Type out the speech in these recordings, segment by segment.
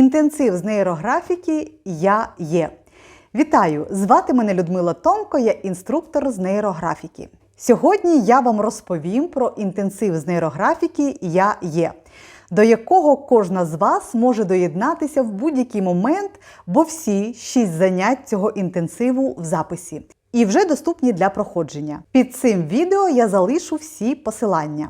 Інтенсив з нейрографіки Я є. Вітаю! Звати мене Людмила Томко, я інструктор з нейрографіки. Сьогодні я вам розповім про інтенсив з нейрографіки Я є, до якого кожна з вас може доєднатися в будь-який момент, бо всі шість занять цього інтенсиву в записі і вже доступні для проходження. Під цим відео я залишу всі посилання.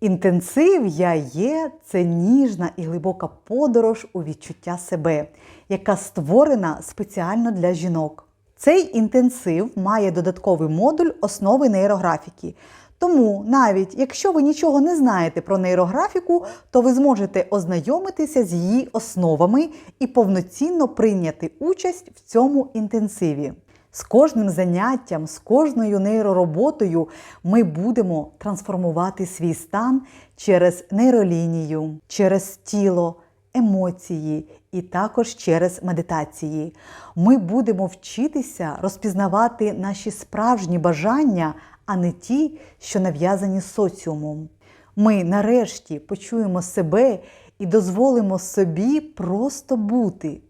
Інтенсив я є це ніжна і глибока подорож у відчуття себе, яка створена спеціально для жінок. Цей інтенсив має додатковий модуль основи нейрографіки. Тому, навіть якщо ви нічого не знаєте про нейрографіку, то ви зможете ознайомитися з її основами і повноцінно прийняти участь в цьому інтенсиві. З кожним заняттям, з кожною нейророботою ми будемо трансформувати свій стан через нейролінію, через тіло, емоції і також через медитації. Ми будемо вчитися розпізнавати наші справжні бажання, а не ті, що нав'язані соціумом. Ми нарешті почуємо себе і дозволимо собі просто бути.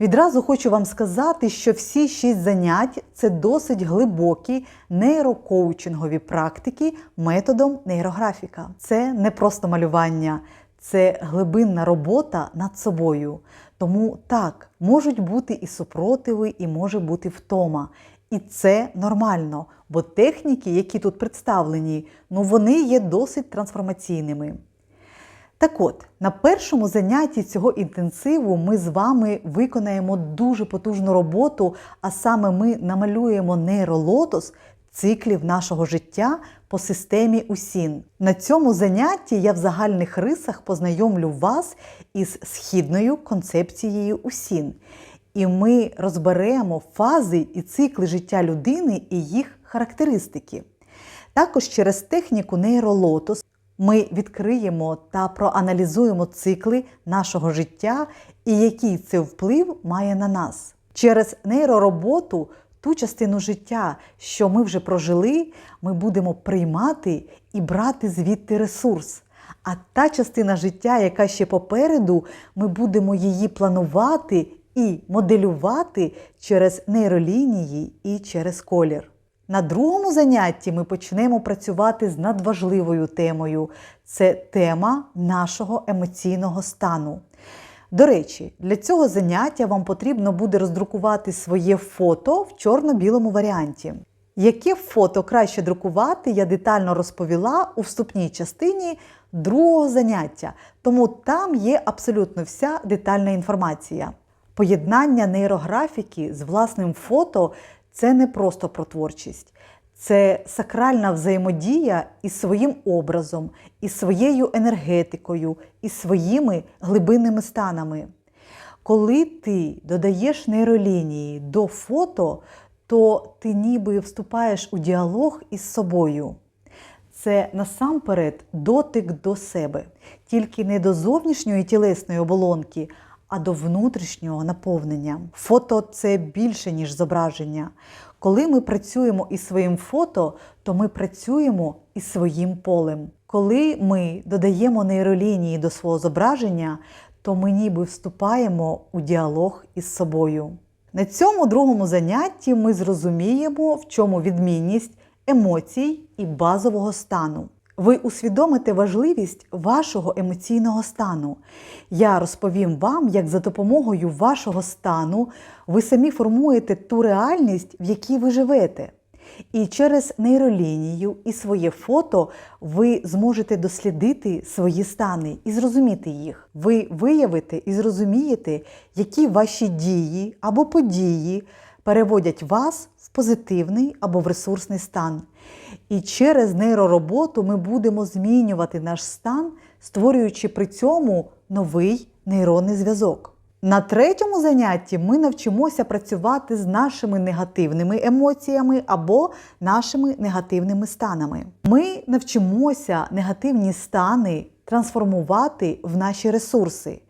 Відразу хочу вам сказати, що всі шість занять це досить глибокі нейрокоучингові практики методом нейрографіка. Це не просто малювання, це глибинна робота над собою. Тому так, можуть бути і супротиви, і може бути втома. І це нормально, бо техніки, які тут представлені, ну вони є досить трансформаційними. Так от, на першому занятті цього інтенсиву ми з вами виконаємо дуже потужну роботу, а саме ми намалюємо нейролотос циклів нашого життя по системі УСІН. На цьому занятті я в загальних рисах познайомлю вас із східною концепцією УСІН. І ми розберемо фази і цикли життя людини і їх характеристики. Також через техніку нейролотос ми відкриємо та проаналізуємо цикли нашого життя і який це вплив має на нас. Через нейророботу ту частину життя, що ми вже прожили, ми будемо приймати і брати звідти ресурс. А та частина життя, яка ще попереду, ми будемо її планувати і моделювати через нейролінії і через колір. На другому занятті ми почнемо працювати з надважливою темою це тема нашого емоційного стану. До речі, для цього заняття вам потрібно буде роздрукувати своє фото в чорно-білому варіанті. Яке фото краще друкувати, я детально розповіла у вступній частині другого заняття, тому там є абсолютно вся детальна інформація. Поєднання нейрографіки з власним фото це не просто про творчість, це сакральна взаємодія із своїм образом, із своєю енергетикою, із своїми глибинними станами. Коли ти додаєш нейролінії до фото, то ти ніби вступаєш у діалог із собою. Це насамперед дотик до себе, тільки не до зовнішньої тілесної оболонки, а до внутрішнього наповнення. Фото це більше, ніж зображення. Коли ми працюємо із своїм фото, то ми працюємо із своїм полем. Коли ми додаємо нейролінії до свого зображення, то ми ніби вступаємо у діалог із собою. На цьому другому занятті ми зрозуміємо, в чому відмінність емоцій і базового стану. Ви усвідомите важливість вашого емоційного стану. Я розповім вам, як за допомогою вашого стану ви самі формуєте ту реальність, в якій ви живете. І через нейролінію і своє фото ви зможете дослідити свої стани і зрозуміти їх. Ви виявите і зрозумієте, які ваші дії або події переводять вас в позитивний або в ресурсний стан. І через нейророботу ми будемо змінювати наш стан, створюючи при цьому новий нейронний зв'язок. На третьому занятті ми навчимося працювати з нашими негативними емоціями або нашими негативними станами. Ми навчимося негативні стани трансформувати в наші ресурси,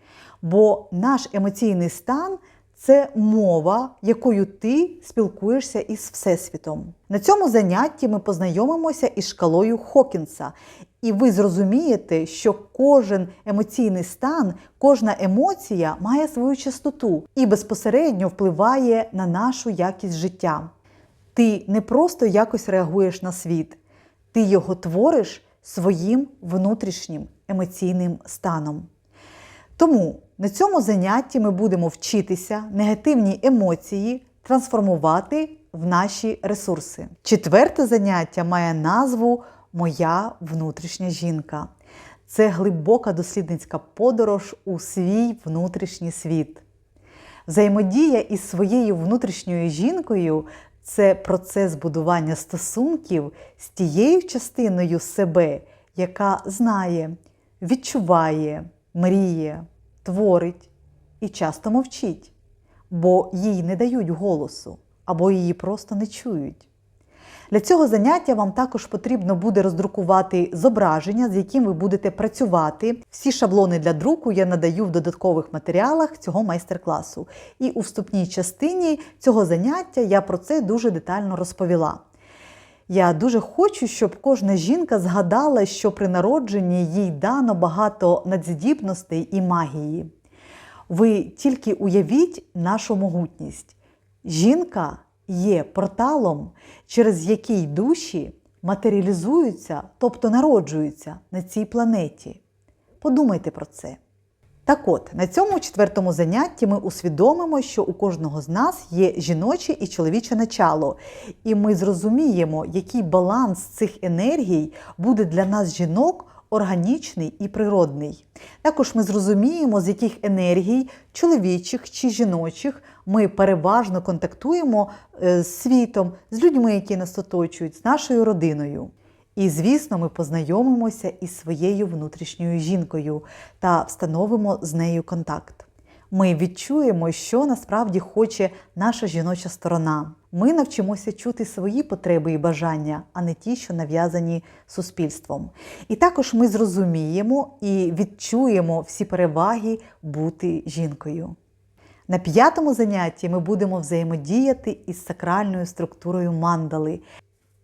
бо наш емоційний стан це мова, якою ти спілкуєшся із Всесвітом. На цьому занятті ми познайомимося із шкалою Хокінса І ви зрозумієте, що кожен емоційний стан, кожна емоція має свою частоту і безпосередньо впливає на нашу якість життя. Ти не просто якось реагуєш на світ, ти його твориш своїм внутрішнім емоційним станом. Тому на цьому занятті ми будемо вчитися негативні емоції трансформувати в наші ресурси. Четверте заняття має назву Моя внутрішня жінка. Це глибока дослідницька подорож у свій внутрішній світ. Взаємодія із своєю внутрішньою жінкою це процес будування стосунків з тією частиною себе, яка знає, відчуває, мріє, творить і часто мовчить, бо їй не дають голосу або її просто не чують. Для цього заняття вам також потрібно буде роздрукувати зображення, з яким ви будете працювати. Всі шаблони для друку я надаю в додаткових матеріалах цього майстер-класу. І у вступній частині цього заняття я про це дуже детально розповіла. Я дуже хочу, щоб кожна жінка згадала, що при народженні їй дано багато надздібностей і магії. Ви тільки уявіть нашу могутність. Жінка є порталом, через який душі матеріалізуються, тобто народжуються на цій планеті. Подумайте про це. Так от, на цьому четвертому занятті ми усвідомимо, що у кожного з нас є жіноче і чоловіче начало, і ми зрозуміємо, який баланс цих енергій буде для нас жінок органічний і природний. Також ми зрозуміємо, з яких енергій, чоловічих чи жіночих, ми переважно контактуємо е, з світом, з людьми, які нас оточують, з нашою родиною. І, звісно, ми познайомимося із своєю внутрішньою жінкою та встановимо з нею контакт. Ми відчуємо, що насправді хоче наша жіноча сторона. Ми навчимося чути свої потреби і бажання, а не ті, що нав'язані суспільством. І також ми зрозуміємо і відчуємо всі переваги бути жінкою. На п'ятому занятті ми будемо взаємодіяти із сакральною структурою мандали.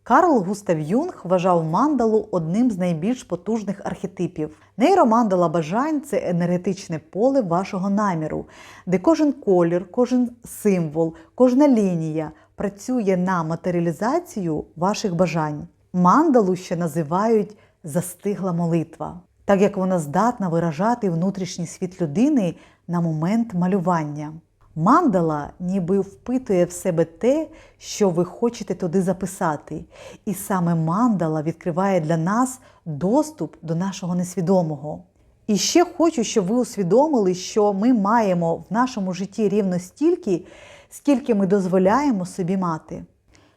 Карл Густав Юнг вважав мандалу одним з найбільш потужних архетипів. Нейромандала бажань це енергетичне поле вашого наміру, де кожен колір, кожен символ, кожна лінія працює на матеріалізацію ваших бажань. Мандалу ще називають застигла молитва, так як вона здатна виражати внутрішній світ людини на момент малювання. Мандала ніби впитує в себе те, що ви хочете туди записати. І саме мандала відкриває для нас доступ до нашого несвідомого. І ще хочу, щоб ви усвідомили, що ми маємо в нашому житті рівно стільки, скільки ми дозволяємо собі мати.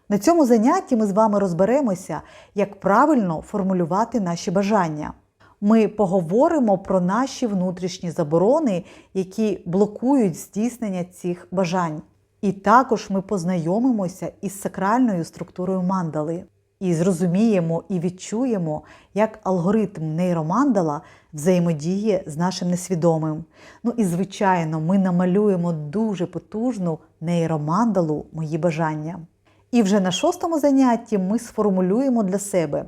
На цьому занятті ми з вами розберемося, як правильно формулювати наші бажання. Ми поговоримо про наші внутрішні заборони, які блокують здійснення цих бажань. І також ми познайомимося із сакральною структурою мандали і зрозуміємо і відчуємо, як алгоритм нейромандала взаємодіє з нашим несвідомим. Ну і, звичайно, ми намалюємо дуже потужну нейромандалу мої бажання. І вже на шостому занятті ми сформулюємо для себе,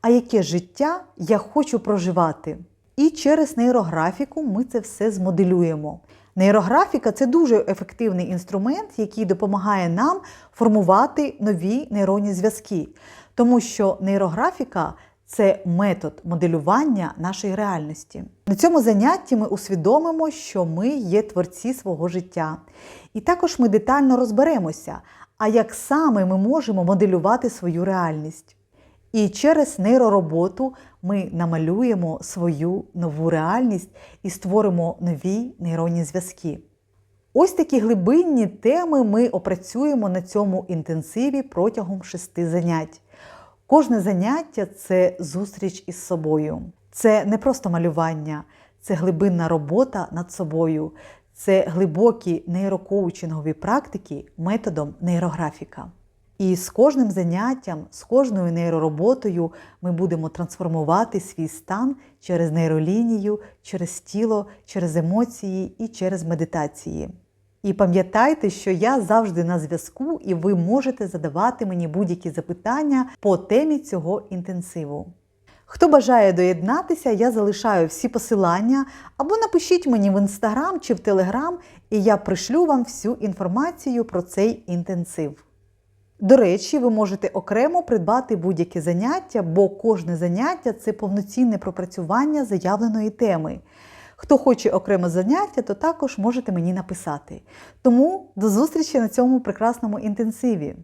а яке життя я хочу проживати. І через нейрографіку ми це все змоделюємо. Нейрографіка це дуже ефективний інструмент, який допомагає нам формувати нові нейронні зв'язки, тому що нейрографіка це метод моделювання нашої реальності. На цьому занятті ми усвідомимо, що ми є творці свого життя. І також ми детально розберемося, а як саме ми можемо моделювати свою реальність. І через нейророботу ми намалюємо свою нову реальність і створимо нові нейронні зв'язки. Ось такі глибинні теми ми опрацюємо на цьому інтенсиві протягом шести занять. Кожне заняття це зустріч із собою. Це не просто малювання, це глибинна робота над собою, це глибокі нейрокоучингові практики методом нейрографіка. І з кожним заняттям, з кожною нейророботою ми будемо трансформувати свій стан через нейролінію, через тіло, через емоції і через медитації. І пам'ятайте, що я завжди на зв'язку, і ви можете задавати мені будь-які запитання по темі цього інтенсиву. Хто бажає доєднатися, я залишаю всі посилання або напишіть мені в інстаграм чи в телеграм, і я пришлю вам всю інформацію про цей інтенсив. До речі, ви можете окремо придбати будь-яке заняття, бо кожне заняття це повноцінне пропрацювання заявленої теми. Хто хоче окреме заняття, то також можете мені написати. Тому до зустрічі на цьому прекрасному інтенсиві.